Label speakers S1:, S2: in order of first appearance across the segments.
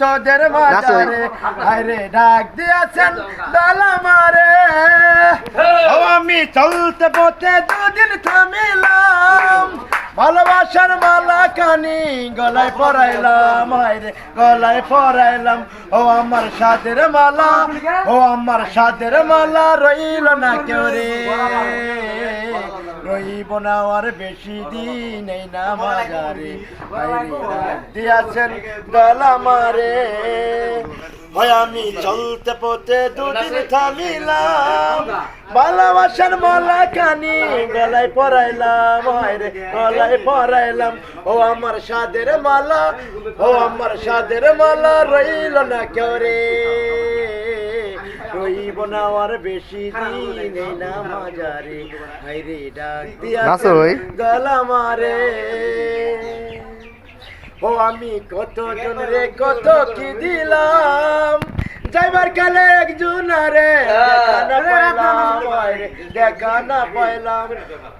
S1: তোদের মাঝারে আরে ডাক দিয়েছেন দালা মারে ও আমি চলতে পথে দুদিন থামিলাম ভালোবাসার মালা কানি গলায় পরাইলাম আরে গলায় পরাইলাম ও আমার সাদের মালা ও আমার সাদের মালা রইল না কেউ রে রইব না আর বেশি দিন এই না মাজারে দিয়াছেন গলা মারে হয় আমি চলতে পথে দুদিন থামিলাম। ভালোবাসার মালা কানি গলায় পরাইলাম। হয় রে গলায় পরাইলাম। ও আমার সাদের মালা ও আমার সাদের মালা রইল না কেউ রে। আর বেশি দিন না? মাজারে। হাইরে ডাক দিয়া গলা মারে ও আমি কত জন রে কত কি দিলাম? যাইবার কালে একজন রে দেখা না পাইলাম।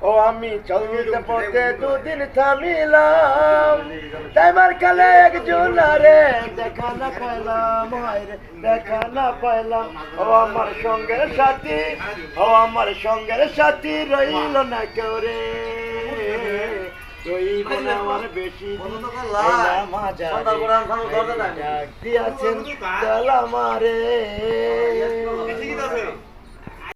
S1: ও আমি চলতে পথে দুদিন থামিলাম। যাইবার কালে একজন রে দেখা না পাইলাম আরে দেখা না পাইলাম। ও আমার সঙ্গের সাথী ও আমার সঙ্গের সাথী রইল না কেউ রে। দিয়াছেন